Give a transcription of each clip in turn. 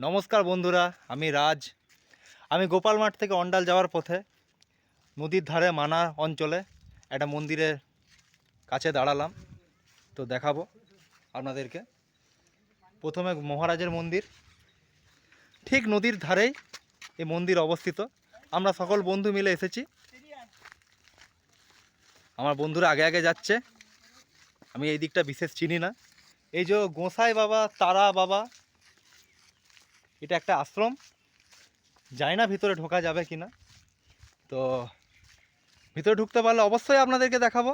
নমস্কার বন্ধুরা, আমি রাজ। আমি গোপাল মাঠ থেকে অন্ডাল যাওয়ার পথে, নদীর ধারে মানা অঞ্চলে একটা মন্দিরের কাছে দাঁড়ালাম। তো দেখাবো আপনাদেরকে। প্রথমে মহারাজের মন্দির। ঠিক নদীর ধারেই এই মন্দির অবস্থিত। আমরা সকল বন্ধু মিলে এসেছি। আমার বন্ধুরা আগে আগে যাচ্ছে। আমি এই দিকটা বিশেষ চিনি না। এই যে গোসাই বাবা, তারা বাবা এটা একটা আশ্রম। জানি না ভিতরে ঢোকা যাবে কি না তো ভিতরে ঢুকতে পারলে অবশ্যই আপনাদেরকে দেখাবো।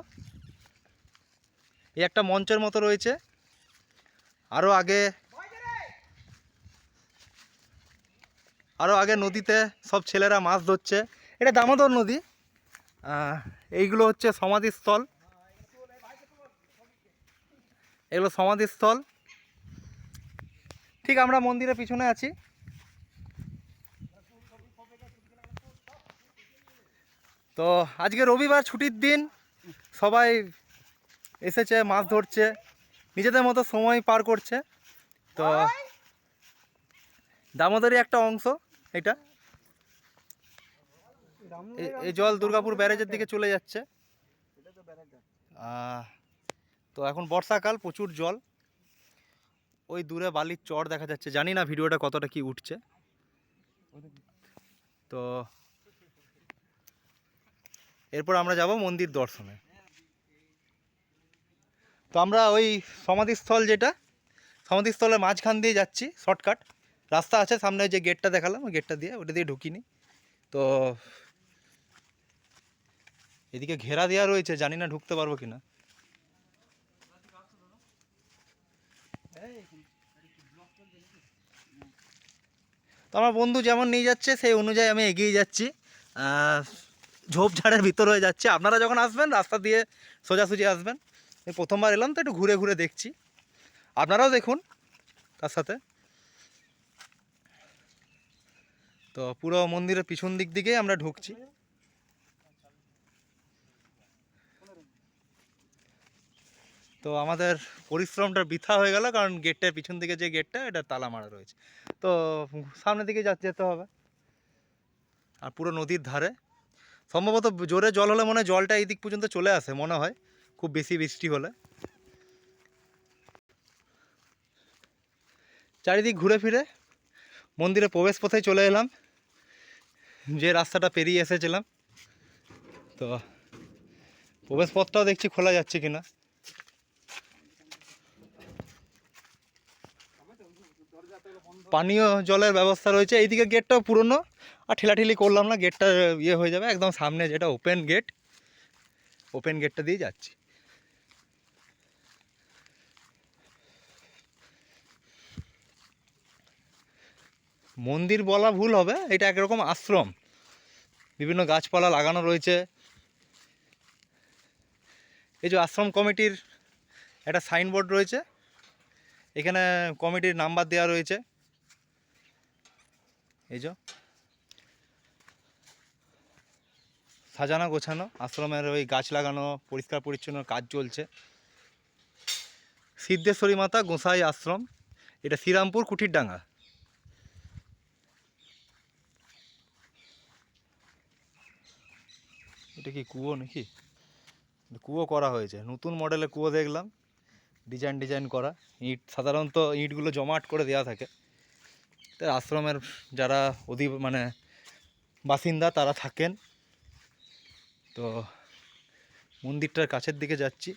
এই একটা মঞ্চের মতো রয়েছে। আরও আগে আরও আগে নদীতে সব ছেলেরা মাছ ধরছে। এটা দামোদর নদী। এইগুলো হচ্ছে সমাধিস্থল। এগুলো সমাধিস্থল। ঠিক আমরা মন্দিরের পিছনে আছি। তো আজকে রবিবার ছুটির দিন, সবাই এসেছে, মাছ ধরছে, নিজেদের মতো সময় পার করছে। তো দামোদরই একটা অংশ এটা। এই জল দুর্গাপুর ব্যারেজের দিকে চলে যাচ্ছে। তো এখন বর্ষাকাল, প্রচুর জল। ওই দূরে বালির চর দেখা যাচ্ছে। জানি না ভিডিওটা কতটা কি উঠছে। তো এরপর আমরা যাব মন্দির দর্শনে। তো আমরা ওই সমাধিস্থল যেটা, সমাধিস্থলের মাঝখান দিয়ে যাচ্ছি, শর্টকাট। রাস্তা আছে, সামনে যে গেটটা দেখালাম, ওই গেটটা দিয়ে, ওটা দিয়ে ঢুকিনি। তো এদিকে ঘেরা দেওয়া রয়েছে, জানি না ঢুকতে পারব কিনা। তো আমার বন্ধু যেমন নিয়ে যাচ্ছে, সেই অনুযায়ী আমি এগিয়ে যাচ্ছি। ঝোপঝাড়ের ভিতর হয়ে যাচ্ছে। আপনারা যখন আসবেন, রাস্তা দিয়ে সোজাসুজি আসবেন। প্রথমবার এলাম, তো একটু ঘুরে ঘুরে দেখছি। আপনারাও দেখুন তার সাথে। তো পুরো মন্দিরের পিছন দিক দিকেই আমরা ঢুকছি। তো আমাদের পরিশ্রমটা বৃথা হয়ে গেল, কারণ গেটটার পিছন দিকে যে গেটটা এটা তালা মারা রয়েছে। তো সামনের দিকে যেতে হবে। আর পুরো নদীর ধারে। সম্ভবত জোরে জল হলে মনে হয় জলটা এই দিক পর্যন্ত চলে আসে, মনে হয়। খুব বেশি বৃষ্টি হলে। চারিদিক ঘুরে ফিরে মন্দিরে প্রবেশ পথে চলে এলাম। যে রাস্তাটা পেরিয়ে এসেছিলাম। তো প্রবেশ পথটাও দেখছি খোলা যাচ্ছে কিনা। পানীয় জলের ব্যবস্থা রয়েছে। এইদিকে গেটটাও পুরনো। আর ঠেলাঠেলি করলাম না, গেটটা ইয়ে হয়ে যাবে একদম সামনে যেটা ওপেন গেট ওপেন গেটটা দিয়ে যাচ্ছি। মন্দির বলা ভুল হবে, এটা একরকম আশ্রম। বিভিন্ন গাছপালা লাগানো রয়েছে। এই যে আশ্রম কমিটির একটা সাইনবোর্ড রয়েছে। এখানে কমিটির নাম্বার দেওয়া রয়েছে। এই যে। সাজানো গোছানো, আশ্রমের ওই গাছ লাগানো, পরিষ্কার পরিচ্ছন্ন কাজ চলছে। সিদ্ধেশ্বরী মাতা গোসাই আশ্রম, এটা শ্রীরামপুর কুঠিরডাঙ্গা। এটা কি কুয়ো নাকি? কুয়ো করা হয়েছে। নতুন মডেলের কুয়ো দেখলাম। ডিজাইন ডিজাইন করা। ইট, সাধারণত ইটগুলো জমাট করে দেওয়া থাকে। তাই আশ্রমের যারা অধি মানে বাসিন্দা, তারা থাকেন। তো মন্দিরটার কাছের দিকে যাচ্ছি।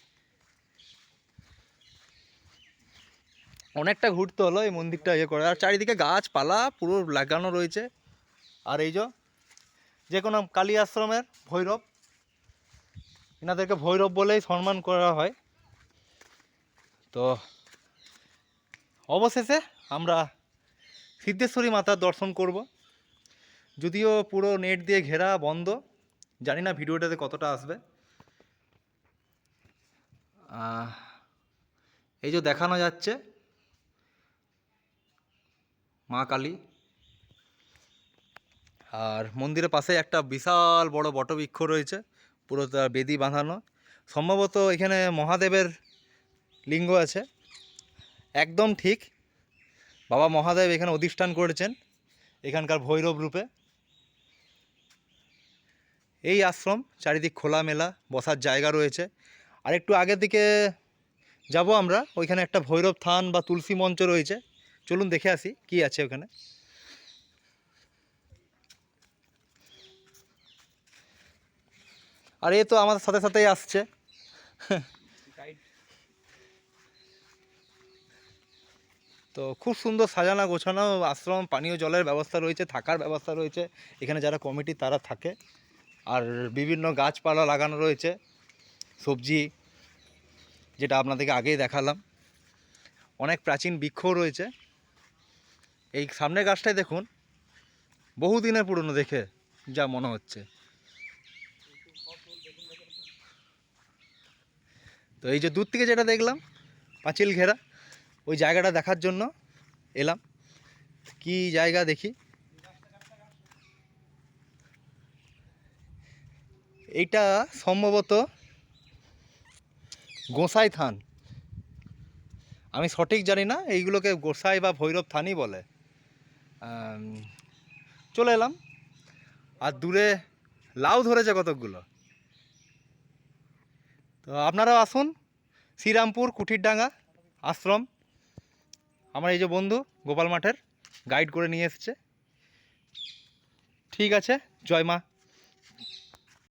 অনেকটা ঘুরতে হলো এই মন্দিরটা ইয়ে করে। আর চারিদিকে গাছপালা পুরো লাগানো রয়েছে। আর এই যে কোনো কালী আশ্রমের ভৈরব। এনাদেরকে ভৈরব বলেই সম্মান করা হয়। তো অবশেষে আমরা সিদ্ধেশ্বরী মাতার দর্শন করব। যদিও পুরো নেট দিয়ে ঘেরা বন্ধ, জানি না ভিডিওটাতে কতটা আসবে। এই যে দেখানো যাচ্ছে মা কালী। আর মন্দিরের পাশে একটা বিশাল বড় বটবৃক্ষ রয়েছে পুরো বেদি বাঁধানো। সম্ভবত এখানে মহাদেবের লিঙ্গ আছে। একদম ঠিক। বাবা মহাদেব এখানে অধিষ্ঠান করেছেন এখানকার ভৈরব রূপে। এই আশ্রম চারিদিক খোলামেলা, বসার জায়গা রয়েছে। আর একটু আগের দিকে যাব আমরা। ওইখানে একটা ভৈরব থান বা তুলসী মঞ্চ রয়েছে। চলুন দেখে আসি কি আছে ওখানে। আর এ তো আমাদের সাথে সাথেই আসছে। তো খুব সুন্দর সাজানো গোছানো আশ্রম, পানীয় জলের ব্যবস্থা রয়েছে, থাকার ব্যবস্থা রয়েছে। এখানে যারা কমিটি তারা থাকে। আর বিভিন্ন গাছপালা লাগানো রয়েছে। সবজি যেটা আপনাদেরকে আগেই দেখালাম। অনেক প্রাচীন বৃক্ষও রয়েছে। এই সামনের গাছটাই দেখুন, বহুদিনের পুরনো দেখে যা মনে হচ্ছে। তো এই যে দূর থেকে যেটা দেখলাম, পাঁচিল ঘেরা। ওই জায়গাটা দেখার জন্য এলাম। কি জায়গা দেখি? এইটা সম্ভবত গোসাই থান। আমি সঠিক জানি না, এইগুলোকে গোসাই বা ভৈরব থানই বলে। চলে এলাম। আর দূরে লাউ ধরেছে কতকগুলো? তো আপনারাও আসুন, শ্রীরামপুর, কুঠিরডাঙ্গা আশ্রম। আমার এই যে বন্ধু গোপাল মাঠের গাইড করে নিয়ে এসছে। ঠিক আছে জয় মা।